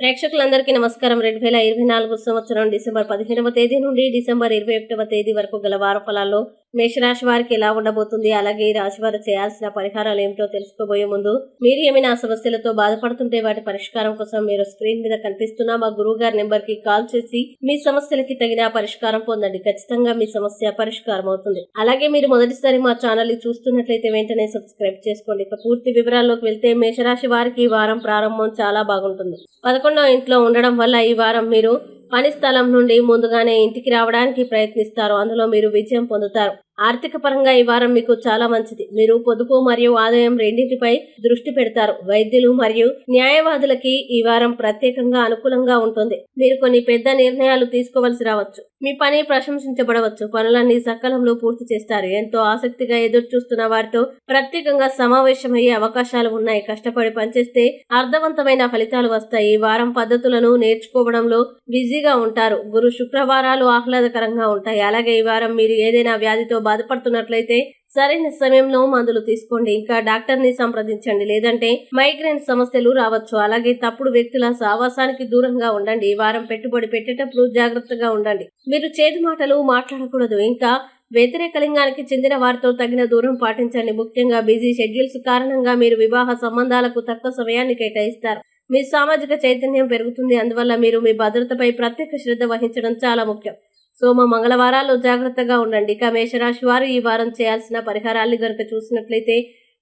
ప్రేక్షకులందరికీ నమస్కారం. రెండు వేల ఇరవై నాలుగు సంవత్సరం డిసెంబర్ పదిహేనవ తేదీ నుండి డిసెంబర్ ఇరవై ఒకటవ తేదీ వరకు గల వార ఫలాల్లో మేషరాశి వారికి ఎలా ఉండబోతుంది? అలాగే ఈ రాశి వారు చేయాల్సిన పరిహారాలు ఏమిటో తెలుసుకోబోయే ముందు మీరు ఏమైనా సమస్యలతో బాధపడుతుంటే వాటి పరిష్కారం కోసం మీరు స్క్రీన్ మీద కనిపిస్తున్న మా గురువు గారి నెంబర్కి కాల్ చేసి మీ సమస్యలకి తగిన పరిష్కారం పొందండి. ఖచ్చితంగా మీ సమస్య పరిష్కారం అవుతుంది. అలాగే మీరు మొదటిసారి మా ఛానల్ చూస్తున్నట్లయితే వెంటనే సబ్స్క్రైబ్ చేసుకోండి. ఇక పూర్తి వివరాల్లోకి వెళ్తే మేషరాశి వారికి ఈ వారం ప్రారంభం చాలా బాగుంటుంది. పదకొండవ ఇంట్లో ఉండడం వల్ల ఈ వారం మీరు పని స్థలం నుండి ముందుగానే ఇంటికి రావడానికి ప్రయత్నిస్తారు. అందులో మీరు విజయం పొందుతారు. ఆర్థిక పరంగా ఈ వారం మీకు చాలా మంచిది. మీరు పొదుపు మరియు ఆదాయం రెండింటిపై దృష్టి పెడతారు. వైద్యులు మరియు న్యాయవాదులకి ఈ వారం ప్రత్యేకంగా అనుకూలంగా ఉంటుంది. మీరు కొన్ని పెద్ద నిర్ణయాలు తీసుకోవలసి రావచ్చు. మీ పని ప్రశంసించబడవచ్చు. పనులన్నీ సకాలంలో పూర్తి చేస్తారు. ఎంతో ఆసక్తిగా ఎదురు చూస్తున్న వారితో ప్రత్యేకంగా సమావేశమయ్యే అవకాశాలు ఉన్నాయి. కష్టపడి పనిచేస్తే అర్థవంతమైన ఫలితాలు వస్తాయి. ఈ వారం పద్ధతులను నేర్చుకోవడంలో బిజీగా ఉంటారు. గురు శుక్రవారాలు ఆహ్లాదకరంగా ఉంటాయి. అలాగే ఈ వారం మీరు ఏదైనా వ్యాధితో బాధపడుతున్నట్లయితే సరైన సమయంలో మందులు తీసుకోండి. ఇంకా డాక్టర్ని సంప్రదించండి. లేదంటే మైగ్రేన్ సమస్యలు రావచ్చు. అలాగే తప్పుడు వ్యక్తుల సావాసానికి దూరంగా ఉండండి. ఈ వారం పెట్టుబడి పెట్టేటప్పుడు జాగ్రత్తగా ఉండండి. మీరు చేదు మాటలు మాట్లాడకూడదు. ఇంకా వ్యతిరేక లింగానికి చెందిన వారితో తగిన దూరం పాటించండి. ముఖ్యంగా బిజీ షెడ్యూల్స్ కారణంగా మీరు వివాహ సంబంధాలకు తక్కువ సమయాన్ని కేటాయిస్తారు. మీ సామాజిక చైతన్యం పెరుగుతుంది. అందువల్ల మీరు మీ భద్రతపై ప్రత్యేక శ్రద్ధ వహించడం చాలా ముఖ్యం. సోమ మంగళవారాలు జాగ్రత్తగా ఉండండి. ఇక మేషరాశి వారు ఈ వారం చేయాల్సిన పరిహారాలు గనుక చూసినట్లయితే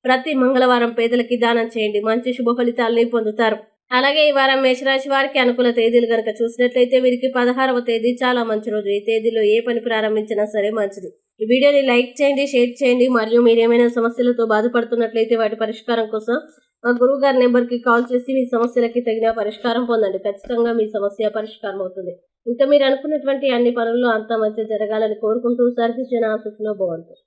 ప్రతి మంగళవారం పేదలకి దానం చేయండి. మంచి శుభ ఫలితాలని పొందుతారు. అలాగే ఈ వారం మేషరాశి వారికి అనుకూల తేదీలు గనుక చూసినట్లయితే వీరికి పదహారవ తేదీ చాలా మంచి రోజు. ఈ తేదీలో ఏ పని ప్రారంభించినా సరే మంచిది. ఈ వీడియోని లైక్ చేయండి షేర్ చేయండి. మరియు మీరు ఏమైనా సమస్యలతో బాధపడుతున్నట్లయితే వాటి పరిష్కారం కోసం మా గురువు గారి నెంబర్కి కాల్ చేసి మీ సమస్యలకి తగిన పరిష్కారం పొందండి. ఖచ్చితంగా మీ సమస్య పరిష్కారం అవుతుంది ఇంకా మీరు అనుకున్నటువంటి అన్ని పనుల్లో అంతా మంచి జరగాలని కోరుకుంటూ సర్వీస్ జన ఆసక్తిలో బాగుంటుంది